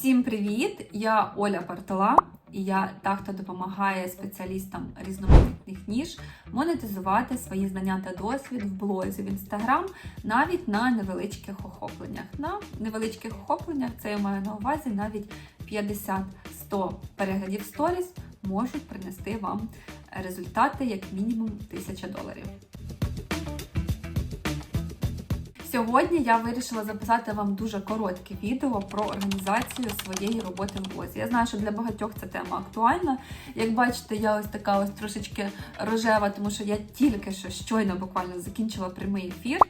Всім привіт! Я Оля Бартола, і я та, хто допомагає спеціалістам різноманітних ніж монетизувати свої знання та досвід в блозі в інстаграм навіть на невеличких охопленнях. На невеличких охопленнях це я маю на увазі навіть 50-100 переглядів сторіс можуть принести вам результати як мінімум 1000 доларів. Сьогодні я вирішила записати вам дуже коротке відео про організацію своєї роботи в блозі. Я знаю, що для багатьох ця тема актуальна. Як бачите, я ось така ось трошечки рожева, тому що я тільки що щойно буквально закінчила прямий ефір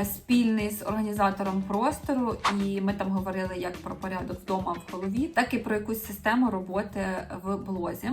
е, спільний з організатором простору, і ми там говорили як про порядок вдома в голові, так і про якусь систему роботи в блозі.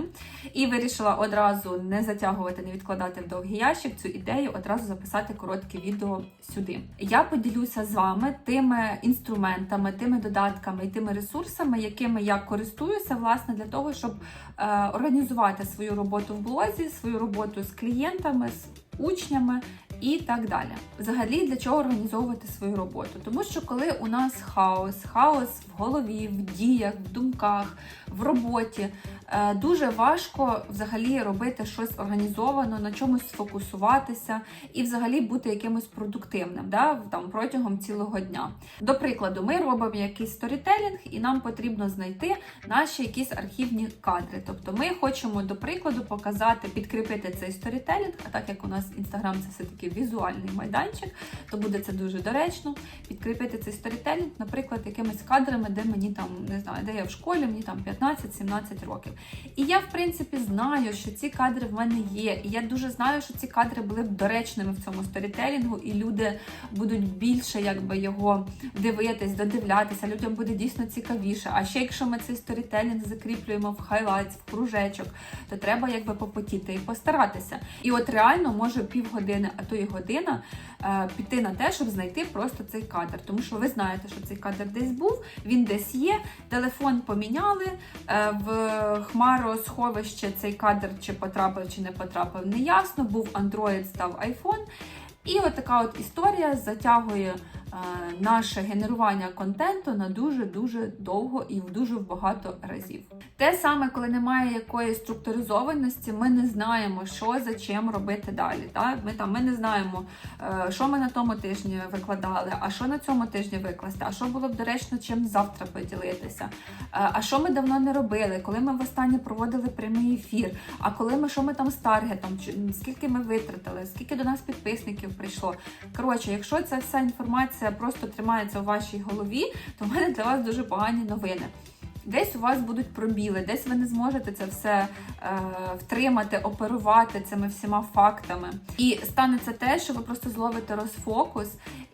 І вирішила одразу не затягувати, не відкладати в довгий ящик цю ідею, одразу записати коротке відео сюди. Я поділюся з вами тими інструментами, тими додатками і тими ресурсами, якими я користуюся, власне, для того, щоб е, організувати свою роботу в блозі, свою роботу з клієнтами, з учнями. І так далі. Взагалі, для чого організовувати свою роботу? Тому що коли у нас хаос, хаос в голові, в діях, в думках, в роботі, е, дуже важко взагалі робити щось організовано, на чомусь сфокусуватися і взагалі бути якимось продуктивним да, там, протягом цілого дня. До прикладу, ми робимо якийсь сторітелінг, і нам потрібно знайти наші якісь архівні кадри. Тобто ми хочемо, до прикладу, показати, підкріпити цей сторітелінг, а так як у нас інстаграм це все-таки візуальний майданчик, то буде це дуже доречно. Підкріпити цей сторітелінг, наприклад, якимись кадрами, де мені там не знаю, де я в школі, мені там 15-17 років. І я, в принципі, знаю, що ці кадри в мене є. І я дуже знаю, що ці кадри були б доречними в цьому сторітелінгу, і люди будуть більше якби його дивитись, додивлятися. Людям буде дійсно цікавіше. А ще якщо ми цей сторітелінг закріплюємо в хайлайт, в кружечок, то треба якби попотіти і постаратися. І от реально може півгодини, а то й година е, піти на те, щоб знайти просто цей кадр. Тому що ви знаєте, що цей кадр десь був, він десь є. Телефон поміняли е, в хмаросховище цей кадр чи потрапив, чи не потрапив, неясно. Був Android, став iPhone. І от така от історія затягує наше генерування контенту на дуже-дуже довго і в дуже багато разів. Те саме, коли немає якоїсь структуризованості, ми не знаємо, що за чим робити далі. Так? Ми там ми не знаємо, е, що ми на тому тижні викладали, а що на цьому тижні викласти, а що було б доречно чим завтра поділитися. Е, а що ми давно не робили, коли ми востаннє проводили прямий ефір, а коли ми що ми там з таргетом, скільки ми витратили, скільки до нас підписників прийшло. Коротше, якщо ця вся інформація просто тримається у вашій голові, то в мене для вас дуже погані новини. Десь у вас будуть пробіли, десь ви не зможете це все е, втримати, оперувати цими всіма фактами. І станеться те, що ви просто зловите розфокус.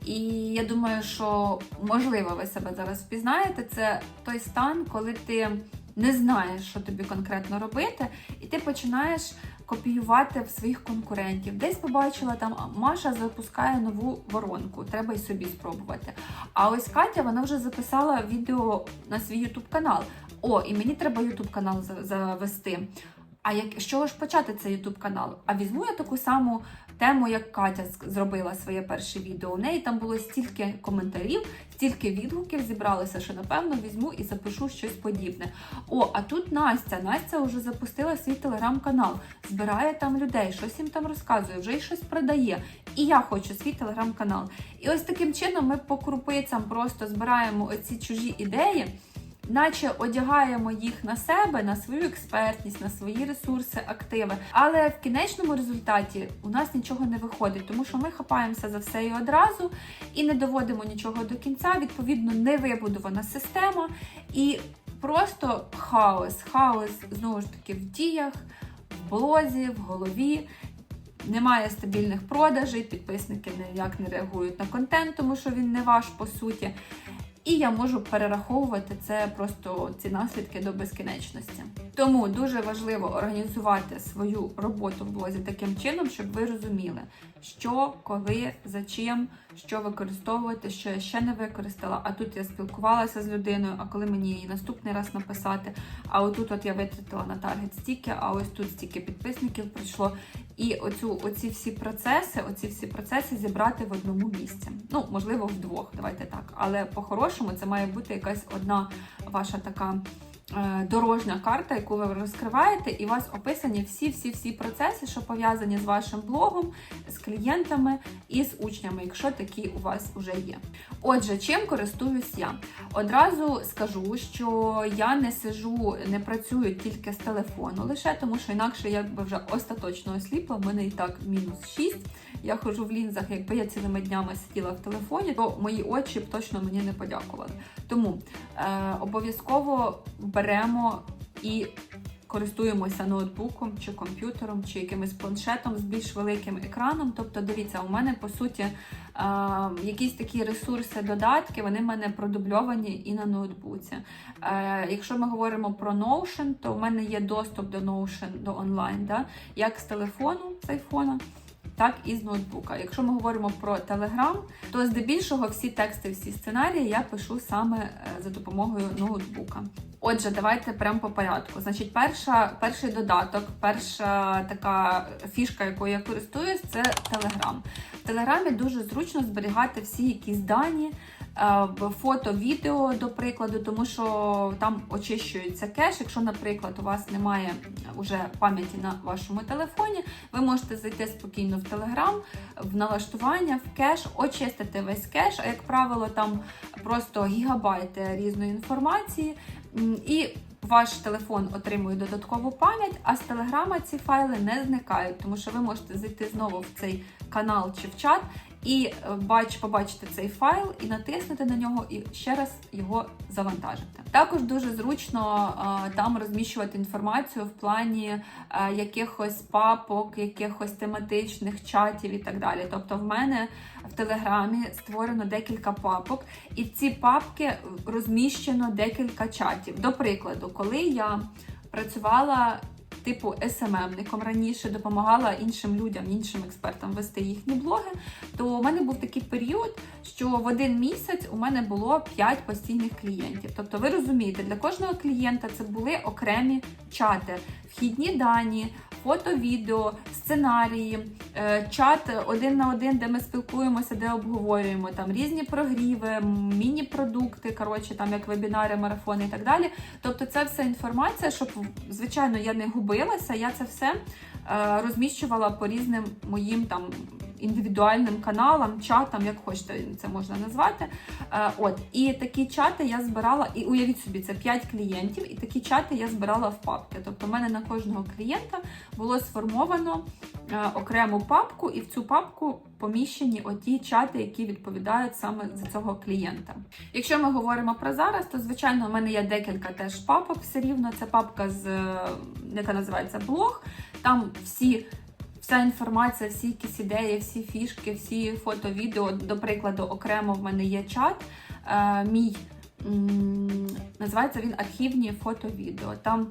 І я думаю, що можливо ви себе зараз впізнаєте. Це той стан, коли ти не знаєш, що тобі конкретно робити, і ти починаєш копіювати в своїх конкурентів. Десь побачила там Маша запускає нову воронку, треба й собі спробувати. А ось Катя вона вже записала відео на свій Ютуб канал. О, і мені треба Ютуб канал за- завести. А як з чого ж почати цей Ютуб канал? А візьму я таку саму тему, як Катя зробила своє перше відео. У неї там було стільки коментарів, стільки відгуків зібралося, що напевно візьму і запишу щось подібне. О, а тут Настя. Настя вже запустила свій телеграм-канал, збирає там людей, щось їм там розказує, вже й щось продає. І я хочу свій телеграм-канал. І ось таким чином ми по крупицям просто збираємо оці чужі ідеї наче одягаємо їх на себе, на свою експертність, на свої ресурси, активи. Але в кінечному результаті у нас нічого не виходить, тому що ми хапаємося за все і одразу і не доводимо нічого до кінця. Відповідно, не вибудована система і просто хаос. Хаос знову ж таки в діях, в блозі, в голові. Немає стабільних продажей, підписники ніяк не реагують на контент, тому що він не ваш по суті. І я можу перераховувати це просто ці наслідки до безкінечності. Тому дуже важливо організувати свою роботу в блозі таким чином, щоб ви розуміли, що, коли, за чим, що використовувати, що я ще не використала. А тут я спілкувалася з людиною, а коли мені її наступний раз написати, а отут от я витратила на таргет стільки, а ось тут стільки підписників прийшло. І оцю, оці всі процеси, оці всі процеси зібрати в одному місці. Ну, можливо, вдвох, давайте так. Але по-хорошому по-хорошому це має бути якась одна ваша така. Е, Дорожня карта, яку ви розкриваєте, і у вас описані всі-всі-всі процеси, що пов'язані з вашим блогом, з клієнтами і з учнями, якщо такі у вас вже є. Отже, чим користуюсь я? Одразу скажу, що я не сижу, не працюю тільки з телефону лише, тому що інакше я б вже остаточно осліпла. В мене і так мінус 6. Я ходжу в лінзах, якби я цілими днями сиділа в телефоні, то мої очі б точно мені не подякували. Тому е, обов'язково беремо і користуємося ноутбуком чи комп'ютером, чи якимось планшетом з більш великим екраном. Тобто, дивіться, у мене по суті якісь такі ресурси, додатки, вони в мене продубльовані і на ноутбуці. Е, якщо ми говоримо про Notion, то в мене є доступ до Notion, до онлайн, да? як з телефону, з айфона. Так і з ноутбука. Якщо ми говоримо про Telegram, то здебільшого всі тексти, всі сценарії я пишу саме е, за допомогою ноутбука. Отже, давайте прямо по порядку. Значить, перша, перший додаток, перша така фішка, якою я користуюсь, це Telegram. В Телеграмі дуже зручно зберігати всі якісь дані. Е, Фото, відео, до прикладу, тому що там очищується кеш. Якщо, наприклад, у вас немає вже пам'яті на вашому телефоні, ви можете зайти спокійно в Telegram, в налаштування, в кеш, очистити весь кеш, а як правило, там просто гігабайти різної інформації. І ваш телефон отримує додаткову пам'ять, а з телеграма ці файли не зникають, тому що ви можете зайти знову в цей канал чи в чат і е, бач, побачити цей файл і натиснути на нього, і ще раз його завантажити. Також дуже зручно е, там розміщувати інформацію в плані е, якихось папок, якихось тематичних чатів і так далі. Тобто, в мене в телеграмі створено декілька папок, і в ці папки розміщено декілька чатів. До прикладу, коли я працювала типу СММником раніше, допомагала іншим людям, іншим експертам вести їхні блоги, то у мене був такий період, що в один місяць у мене було 5 постійних клієнтів. Тобто, ви розумієте, для кожного клієнта це були окремі чати, вхідні дані. Фото, відео, сценарії, е, чат один на один, де ми спілкуємося, де обговорюємо там різні прогріви, міні-продукти, коротше, там як вебінари, марафони і так далі. Тобто, це вся інформація, щоб звичайно я не губилася, я це все е, розміщувала по різним моїм там індивідуальним каналам, чатам, як хочете це можна назвати. Е, От і такі чати я збирала, і уявіть собі, це 5 клієнтів, і такі чати я збирала в папки. Тобто, в мене на кожного клієнта було сформовано е, окрему папку, і в цю папку поміщені оті чати, які відповідають саме за цього клієнта. Якщо ми говоримо про зараз, то звичайно у мене є декілька теж папок все рівно. Це папка з е, яка називається блог. Там всі. Вся інформація, всі якісь ідеї, всі фішки, всі фото, відео. До прикладу, окремо в мене є чат. Е, мій називається він архівні фото-відео. Там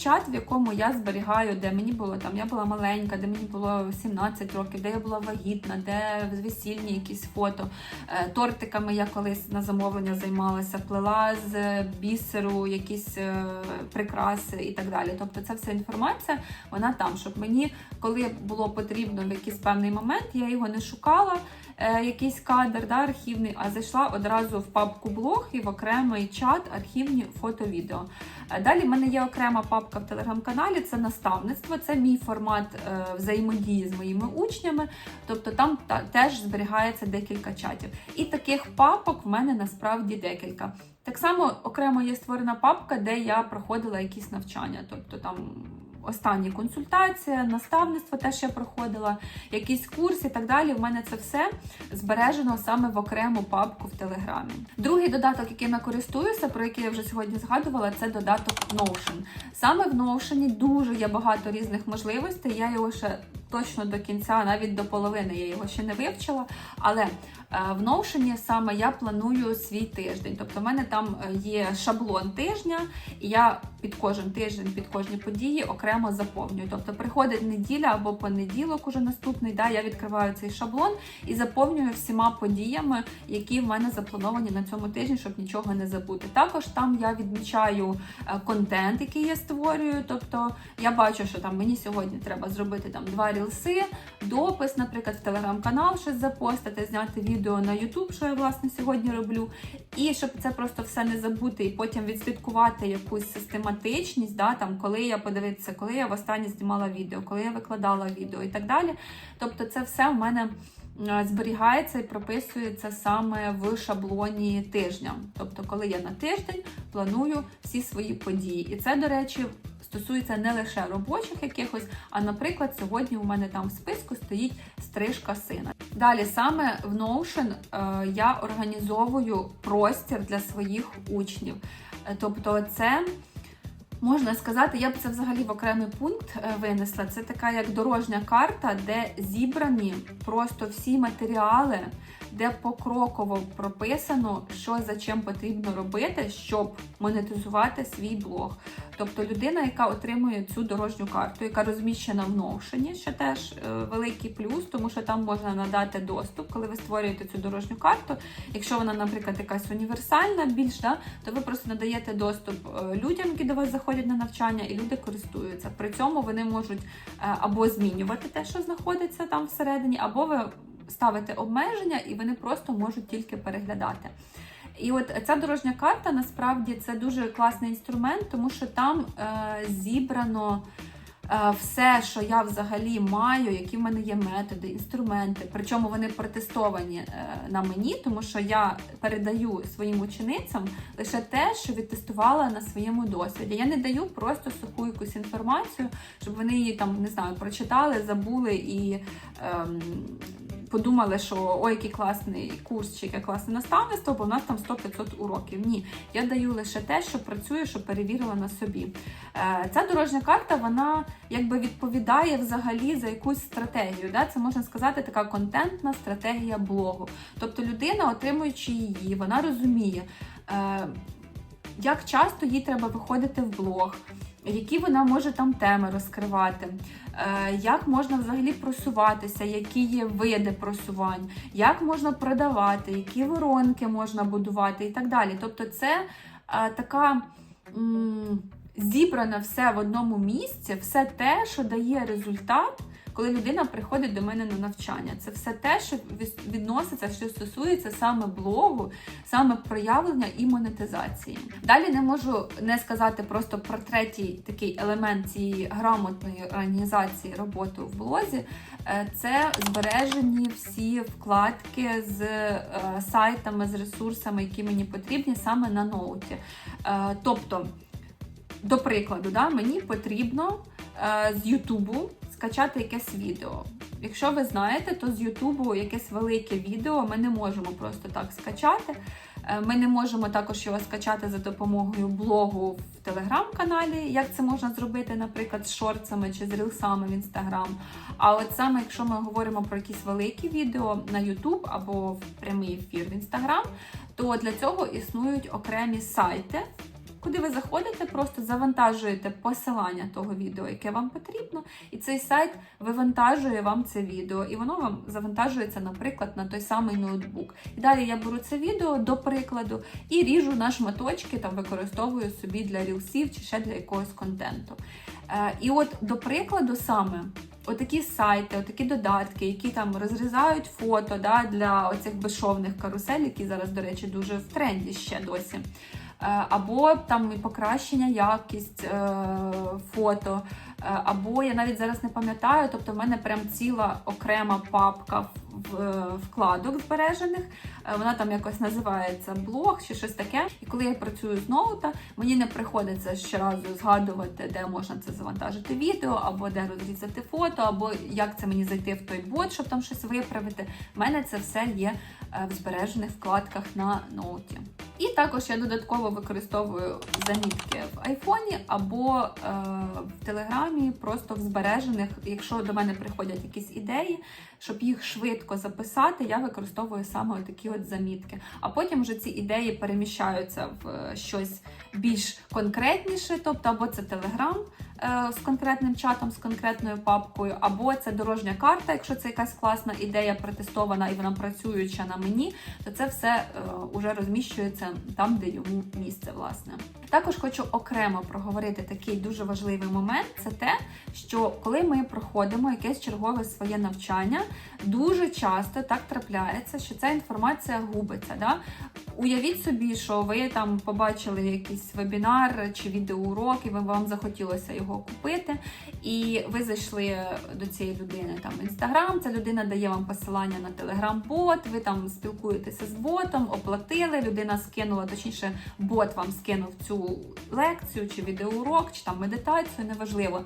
чат, в якому я зберігаю, де мені було там, я була маленька, де мені було 17 років, де я була вагітна, де весільні якісь фото. Е, Тортиками я колись на замовлення займалася, плела з бісеру якісь е, прикраси і так далі. Тобто, це вся інформація, вона там, щоб мені, коли було потрібно в якийсь певний момент, я його не шукала. е, Якийсь кадр да, архівний, а зайшла одразу в папку блог і в окремий чат архівні фото-відео. Далі в мене є окрема папка в телеграм-каналі, це наставництво, це мій формат е, взаємодії з моїми учнями. Тобто там та, теж зберігається декілька чатів. І таких папок в мене насправді декілька. Так само окремо є створена папка, де я проходила якісь навчання. Тобто там останні консультації, наставництво теж я проходила, якісь курси і так далі. У мене це все збережено саме в окрему папку в Телеграмі. Другий додаток, яким я користуюся, про який я вже сьогодні згадувала, це додаток Notion. Саме в Notion дуже є багато різних можливостей. Я його ще точно до кінця, навіть до половини я його ще не вивчила. Але в Notion саме я планую свій тиждень. Тобто, в мене там е, є шаблон тижня, і я під кожен тиждень, під кожні події окремо заповнюю. Тобто приходить неділя або понеділок, уже наступний, да, я відкриваю цей шаблон і заповнюю всіма подіями, які в мене заплановані на цьому тижні, щоб нічого не забути. Також там я відмічаю е, контент, який я створюю. Тобто я бачу, що там мені сьогодні треба зробити там два рілси, допис, наприклад, в телеграм-канал щось запостити, зняти відео відео на YouTube, що я власне сьогодні роблю. І щоб це просто все не забути, і потім відслідкувати якусь систематичність, да, там, коли я подивитися, коли я востаннє знімала відео, коли я викладала відео і так далі. Тобто, це все в мене. е, Зберігається і прописується саме в шаблоні тижня. Тобто, коли я на тиждень планую всі свої події. І це, до речі, стосується не лише робочих якихось, а, наприклад, сьогодні у мене там в списку стоїть стрижка сина. Далі саме в Notion е, я організовую простір для своїх учнів. Е, Тобто, це можна сказати, я б це взагалі в окремий пункт е, винесла. Це така як дорожня карта, де зібрані просто всі матеріали, де покроково прописано, що за чим потрібно робити, щоб монетизувати свій блог. Тобто людина, яка отримує цю дорожню карту, яка розміщена в Notion, що теж е, великий плюс, тому що там можна надати доступ, коли ви створюєте цю дорожню карту. Якщо вона, наприклад, якась універсальна, більш да, то ви просто надаєте доступ е, людям, які до вас заходять на навчання, і люди користуються. При цьому вони можуть е, або змінювати те, що знаходиться там всередині, або ви ставите обмеження, і вони просто можуть тільки переглядати. І от ця дорожня карта насправді це дуже класний інструмент, тому що там е, зібрано е, все, що я взагалі маю, які в мене є методи, інструменти. Причому вони протестовані е, на мені, тому що я передаю своїм ученицям лише те, що відтестувала на своєму досвіді. Я не даю просто суху якусь інформацію, щоб вони її там не знаю, прочитали, забули і. Ем, подумали, що ой, який класний курс чи яке класне наставництво, бо в нас там 100-500 уроків. Ні, я даю лише те, що працює, що перевірила на собі. Е, Ця дорожня карта вона якби відповідає взагалі за якусь стратегію. Да? Це можна сказати така контентна стратегія блогу. Тобто людина, отримуючи її, вона розуміє. Е, як часто їй треба виходити в блог, які вона може там теми розкривати, е, як можна взагалі просуватися, які є види просувань, як можна продавати, які воронки можна будувати і так далі. Тобто, це е, така. зібрана все в одному місці, все те, що дає результат, коли людина приходить до мене на навчання. Це все те, що відноситься, що стосується саме блогу, саме проявлення і монетизації. Далі не можу не сказати просто про третій такий елемент цієї грамотної організації роботи в блозі. Е, Це збережені всі вкладки з е, сайтами, з ресурсами, які мені потрібні саме на ноуті. Е, Тобто, до прикладу, да, мені потрібно з Ютубу скачати якесь відео. Якщо ви знаєте, то з Ютубу якесь велике відео ми не можемо просто так скачати. Е, Ми не можемо також його скачати за допомогою блогу в телеграм-каналі, як це можна зробити, наприклад, з шорцами чи з рілсами в інстаграм. А от саме якщо ми говоримо про якісь великі відео на Ютуб або в прямий ефір в інстаграм, то для цього існують окремі сайти, куди ви заходите, просто завантажуєте посилання того відео, яке вам потрібно, і цей сайт вивантажує вам це відео, і воно вам завантажується, наприклад, на той самий ноутбук. І далі я беру це відео до прикладу і ріжу на шматочки, там використовую собі для рілсів чи ще для якогось контенту. Е, і от до прикладу саме. Отакі сайти, отакі додатки, які там розрізають фото да, для оцих безшовних карусель, які зараз, до речі, дуже в тренді ще досі. Е, Або там і покращення якість е, фото, е, або я навіть зараз не пам'ятаю, тобто в мене прям ціла окрема папка вкладок збережених. Е, Вона там якось називається блог чи щось таке. І коли я працюю з ноута, мені не приходиться щоразу згадувати, де можна це завантажити відео, або де розрізати фото, або як це мені зайти в той бот, щоб там щось виправити. У мене це все є е, в збережених вкладках на ноуті. І також я додатково використовую замітки в айфоні або е, в телеграмі, просто в збережених, якщо до мене приходять якісь ідеї, щоб їх швидко записати, я використовую саме такі от замітки. А потім вже ці ідеї переміщаються в е, щось більш конкретніше, тобто або це телеграм, з конкретним чатом, з конкретною папкою, або це дорожня карта, якщо це якась класна ідея протестована і вона працююча на мені, то це все е, уже розміщується там, де йому місце, власне. Також хочу окремо проговорити такий дуже важливий момент: це те, що коли ми проходимо якесь чергове своє навчання, дуже часто так трапляється, що ця інформація губиться. Да? Уявіть собі, що ви там побачили якийсь вебінар чи відеоурок, і вам захотілося його купити, і ви зайшли до цієї людини там інстаграм. Ця людина дає вам посилання на телеграм-бот, ви там спілкуєтеся з ботом, оплатили. Людина скинула, точніше, бот вам скинув цю лекцію чи відеоурок, чи там медитацію, неважливо.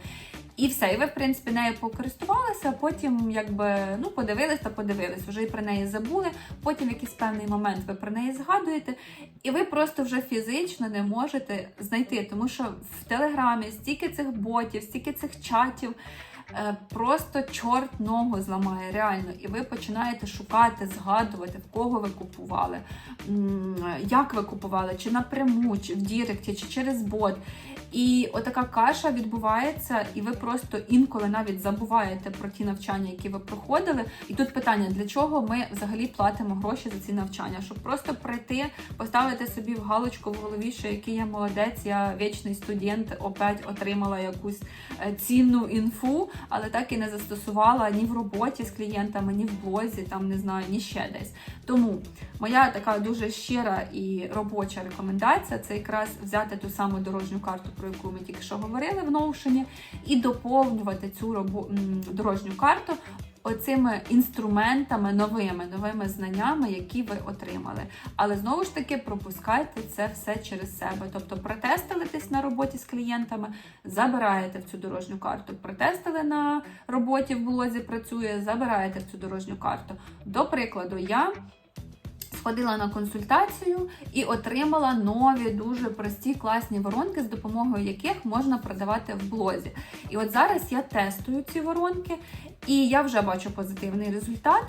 І все, і ви, в принципі, нею покористувалися, а потім якби ну подивились та подивились, вже і про неї забули. Потім в якийсь певний момент ви про неї згадуєте, і ви просто вже фізично не можете знайти, тому що в телеграмі стільки цих ботів, стільки цих чатів. е, Просто чорт ногу зламає реально, і ви починаєте шукати, згадувати, в кого ви купували, як ви купували, чи напряму, чи в Діректі, чи через бот. І отака каша відбувається, і ви просто інколи навіть забуваєте про ті навчання, які ви проходили. І тут питання: для чого ми взагалі платимо гроші за ці навчання? Щоб просто прийти, поставити собі в галочку в голові, що який я молодець, я вічний студент, опять отримала якусь е, цінну інфу, але так і не застосувала ні в роботі з клієнтами, ні в блозі, там не знаю, ні ще десь. Тому моя така дуже щира і робоча рекомендація це якраз взяти ту саму дорожню карту, про яку ми тільки що говорили в Notion, і доповнювати цю робо- дорожню карту оцими інструментами новими, новими знаннями, які ви отримали. Але знову ж таки пропускайте це все через себе. Тобто протестилитесь на роботі з клієнтами, забираєте в цю дорожню карту. Протестили на роботі в блозі, працює, забираєте в цю дорожню карту. До прикладу, я сходила на консультацію і отримала нові, дуже прості класні воронки, з допомогою яких можна продавати в блозі. І от зараз я тестую ці воронки, і я вже бачу позитивний результат.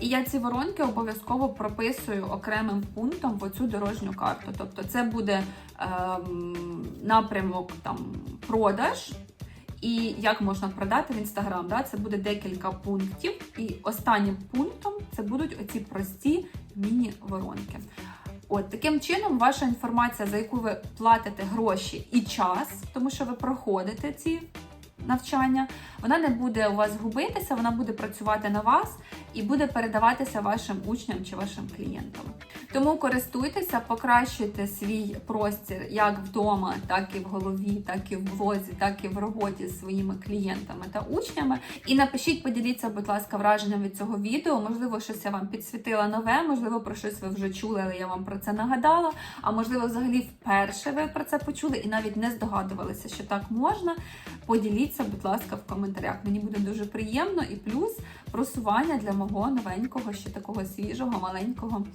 І я ці воронки обов'язково прописую окремим пунктом в оцю дорожню карту. Тобто це буде ем, напрямок там продаж. І як можна продати в інстаграм, да? це буде декілька пунктів. І останнім пунктом це будуть оці прості міні-воронки. От таким чином, ваша інформація, за яку ви платите гроші і час, тому що ви проходите ці навчання, вона не буде у вас губитися, вона буде працювати на вас і буде передаватися вашим учням чи вашим клієнтам. Тому користуйтеся, покращуйте свій простір як вдома, так і в голові, так і в блозі, так і в роботі з своїми клієнтами та учнями. І напишіть, поділіться, будь ласка, враженням від цього відео. Можливо, щось я вам підсвітила нове, можливо, про щось ви вже чули, але я вам про це нагадала. А можливо, взагалі вперше ви про це почули і навіть не здогадувалися, що так можна. Поділіться, будь ласка, в коментарях. Мені буде дуже приємно і плюс просування для мого новенького, ще такого свіжого, маленького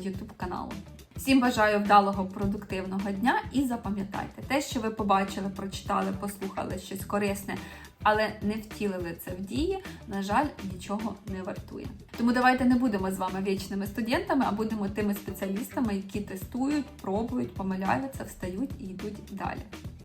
YouTube каналу. Всім бажаю вдалого продуктивного дня і запам'ятайте, те, що ви побачили, прочитали, послухали щось корисне, але не втілили це в дії, на жаль, нічого не вартує. Тому давайте не будемо з вами вічними студентами, а будемо тими спеціалістами, які тестують, пробують, помиляються, встають і йдуть далі.